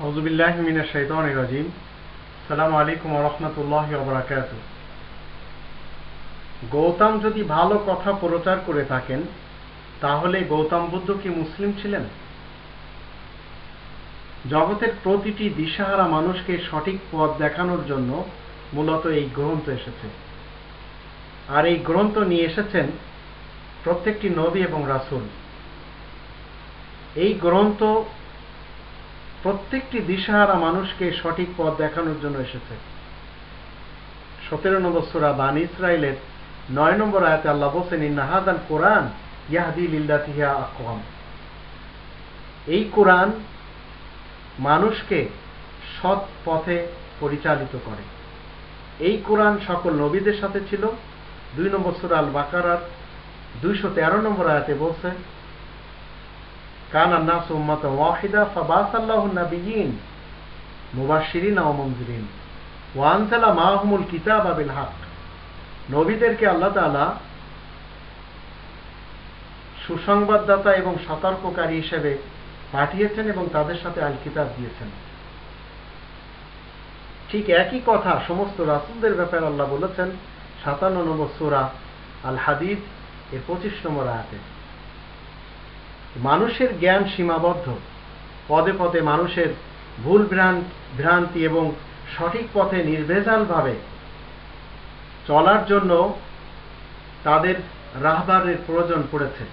আউজুবিল্লাহ মিনা শৈতান রাজিম। সালাম আলাইকুম রহমতুল্লাহ বরাকাত গৌতম যদি ভালো কথা প্রচার করে থাকেন, তাহলে গৌতম বুদ্ধ কি মুসলিম ছিলেন? জগতের প্রতিটি দিশাহারা মানুষকে সঠিক পথ দেখানোর জন্য মূলত এই গ্রন্থ এসেছে। আর এই গ্রন্থ নিয়ে এসেছেন প্রত্যেকটি নবী এবং রাসুল। এই গ্রন্থ প্রত্যেকটি দিশাহারা মানুষকে সঠিক পথ দেখানোর জন্য এসেছে। সতেরো নম্বর সুরা বান ইসরায়েলের নয় নম্বর আয়াতে আল্লাহ ইন্নাহাদান কোরআন ইয়াহদি আকওয়াম। এই কোরআন মানুষকে সৎ পথে পরিচালিত করে। এই কোরআন সকল নবীদের সাথে ছিল। দুই নম্বর সুরা আল বাকারার দুইশো তেরো নম্বর আয়াতে বলছে কান আন্নাস ওয়াহিদা ফাবাস আল্লাহ নাবিয়িন মুবাশশিরিন ওয়া মুনজিরিন ওয়া আনজালা মাআহুমুল কিতাবা বিল হক। নবীদেরকে আল্লাহ তাআলা সুসংবাদদাতা এবং সতর্ককারী হিসেবে পাঠিয়েছেন এবং তাদের সাথে আল কিতাব দিয়েছেন। ঠিক একই কথা সমস্ত রাসুলদের ব্যাপারে আল্লাহ বলেছেন, সাতান্ন নম্বর সুরা আল হাদিদ এর পঁচিশ নম্বর আয়াতে। মানুষের জ্ঞান সীমাবদ্ধ। পদে পদে মানুষের ভুল ভ্রান্তি এবং সঠিক পথে নির্ভেজালভাবে চলার জন্য তাদের রাহবারের প্রয়োজন পড়েছে।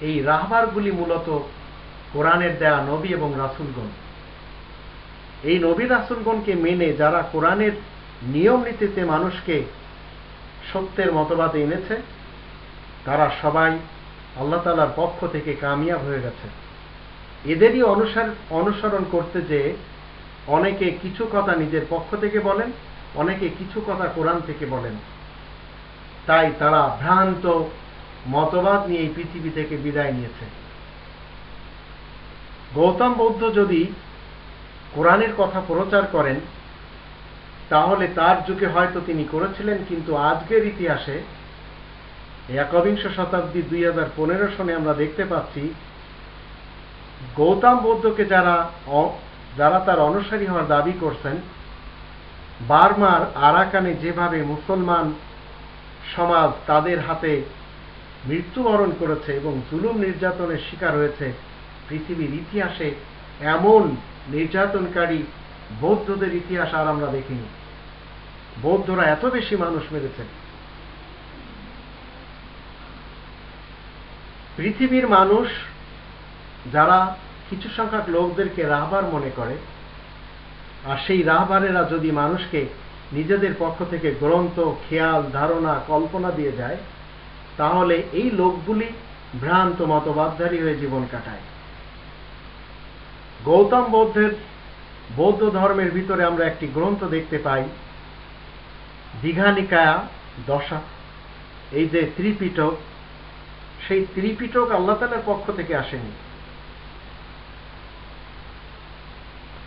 এই রাহবারগুলি মূলত কোরআনের দেয়া নবী এবং রাসুলগণ। এই নবী রাসুলগণকে মেনে যারা কোরআনের নিয়ম নীতিতে মানুষকে সত্যের মতবাদে এনেছে, তারা সবাই আল্লাহ তালার পক্ষ থেকে কামিয়াব হয়ে গেছে। এদেরই অনুসার অনুসরণ করতে যে অনেকে কিছু কথা নিজের পক্ষ থেকে বলেন, অনেকে কিছু কথা কোরআন থেকে বলেন। তাই তারা ভ্রান্ত মতবাদ নিয়ে এই পৃথিবী থেকে বিদায় নিয়েছে। গৌতম বৌদ্ধ যদি কোরআনের কথা প্রচার করেন, তাহলে তার যুগে হয়তো তিনি করেছিলেন, কিন্তু আজকের ইতিহাসে একবিংশ শতাব্দী দুই হাজার পনেরো সনে আমরা দেখতে পাচ্ছি, গৌতম বৌদ্ধকে যারা যারা তার অনুসারী হওয়ার দাবি করছেন, বার্মার আরাকানে যেভাবে মুসলমান সমাজ তাদের হাতে মৃত্যুবরণ করেছে এবং জুলুম নির্যাতনের শিকার হয়েছে, পৃথিবীর ইতিহাসে এমন নির্যাতনকারী বৌদ্ধদের ইতিহাস আর আমরা দেখিনি। বৌদ্ধরা এত বেশি মানুষ মেরেছে। পৃথিবীর মানুষ যারা কিছু সংখ্যক লোকদেরকে রাহবার মনে করে, আর সেই রাহবারেরা যদি মানুষকে নিজেদের পক্ষ থেকে গ্রন্থ, খেয়াল, ধারণা, কল্পনা দিয়ে যায়, তাহলে এই লোকগুলি ভ্রান্ত মতবাদধারী হয়ে জীবন কাটায়। গৌতম বৌদ্ধের বৌদ্ধ ধর্মের ভিতরে আমরা একটি গ্রন্থ দেখতে পাই, দীঘানিকায়া দশা। এই যে ত্রিপিটক সেই ত্রিপিটক আল্লাহ তালার পক্ষ থেকে আসেনি।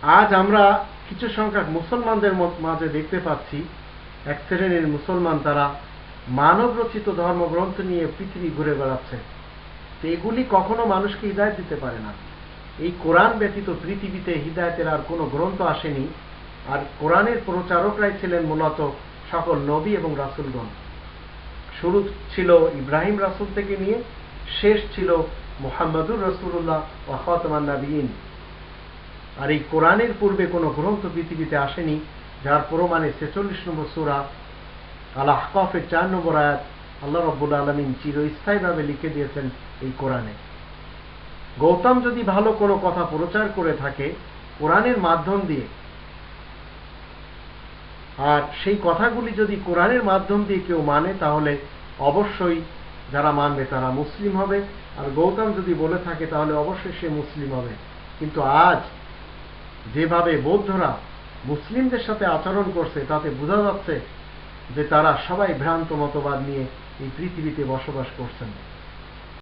আজ আমরা কিছু সংখ্যক মুসলমানদের মাঝে দেখতে পাচ্ছি, এক শ্রেণির মুসলমান তারা মানব রচিত ধর্মগ্রন্থ নিয়ে পৃথিবী ঘুরে বেড়াচ্ছে। এগুলি কখনো মানুষকে হৃদায়ত দিতে পারে না। এই কোরআন ব্যতীত পৃথিবীতে হৃদায়তের আর কোনো গ্রন্থ আসেনি। আর কোরআনের প্রচারকরাই ছিলেন মূলত সকল নবী এবং রাসুলগণ। শুরু ছিল ইব্রাহিম রাসুল থেকে নিয়ে, শেষ ছিল মোহাম্মদুর রসুল্লাহ ওয়াহতমান নাবিন আর এই কোরআনের পূর্বে কোনো গ্রন্থ পৃথিবীতে আসেনি, যার প্রমাণে ছেচল্লিশ নম্বর সুরা আল আহকফের চার নম্বর আয়াত আল্লাহ রব্বুল আলমিন চিরস্থায়ীভাবে লিখে দিয়েছেন এই কোরআনে। গৌতম যদি ভালো কোনো কথা প্রচার করে থাকে, কোরআনের মাধ্যম দিয়ে আর সেই কথাগুলি যদি কোরআনের মাধ্যম দিয়ে কেউ মানে তাহলে অবশ্যই যারা মানবে তারা মুসলিম হবে। আর গৌতম যদি বলে থাকে, তাহলে অবশ্যই সে মুসলিম হবে। কিন্তু আজ যেভাবে বৌদ্ধরা মুসলিমদের সাথে আচরণ করছে, তাতে বোঝা যাচ্ছে যে তারা সবাই ভ্রান্ত মতবাদ নিয়ে এই পৃথিবীতে বসবাস করছেন।